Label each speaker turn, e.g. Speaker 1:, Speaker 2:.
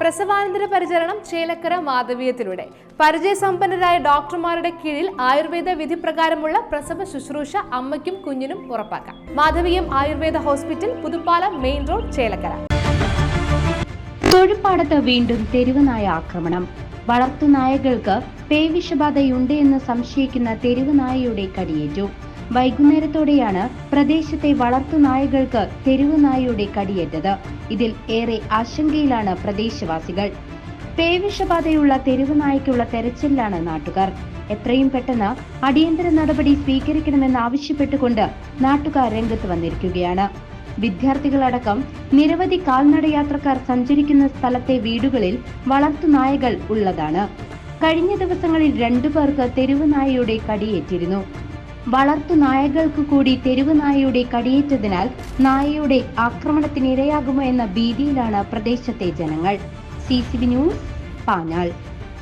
Speaker 1: പ്രസവാനന്തര പരിചരണം ചേലക്കര മാധവീയത്തിലൂടെ. പരിചയസമ്പന്നരായ ഡോക്ടർമാരുടെ കീഴിൽ ആയുർവേദ വിധി പ്രകാരമുള്ള പ്രസവ ശുശ്രൂഷ അമ്മയ്ക്കും കുഞ്ഞിനും ഉറപ്പാക്കാം. Madhaveeyam Ayurveda hospital Puthuppalam main road Chelakkara.
Speaker 2: തൊഴിപ്പാടത്ത് വീണ്ടും തെരുവുനായ ആക്രമണം. വളർത്തുനായകൾക്ക് പേവിഷബാധയുണ്ട് എന്ന് സംശയിക്കുന്ന തെരുവുനായയുടെ കടിയേറ്റു. വൈകുന്നേരത്തോടെയാണ് പ്രദേശത്തെ വളർത്തുനായകൾക്ക് തെരുവുനായയുടെ കടിയേറ്റത്. ഇതിൽ ഏറെ ആശങ്കയിലാണ് പ്രദേശവാസികൾ. പേവിഷബാധയുള്ള തെരുവുനായ്ക്കുള്ള തെരച്ചിലാണ് നാട്ടുകാർ. എത്രയും പെട്ടെന്ന് അടിയന്തര നടപടി സ്വീകരിക്കണമെന്ന് ആവശ്യപ്പെട്ടുകൊണ്ട് നാട്ടുകാർ രംഗത്ത് വന്നിരിക്കുകയാണ്. വിദ്യാർത്ഥികളടക്കം നിരവധി കാൽനടയാത്രക്കാർ സഞ്ചരിക്കുന്ന സ്ഥലത്തെ വീടുകളിൽ വളർത്തുനായകൾ ഉള്ളതാണ്. കഴിഞ്ഞ ദിവസങ്ങളിൽ രണ്ടു പേർക്ക് തെരുവുനായയുടെ കടിയേറ്റിരുന്നു. വളർത്തുനായകൾക്ക് കൂടി തെരുവ് നായയുടെ കടിയേറ്റതിനാൽ നായയുടെ ആക്രമണത്തിനിരയാകുമോ എന്ന ഭീതിയിലാണ് പ്രദേശത്തെ ജനങ്ങൾ. C C B news Panjal.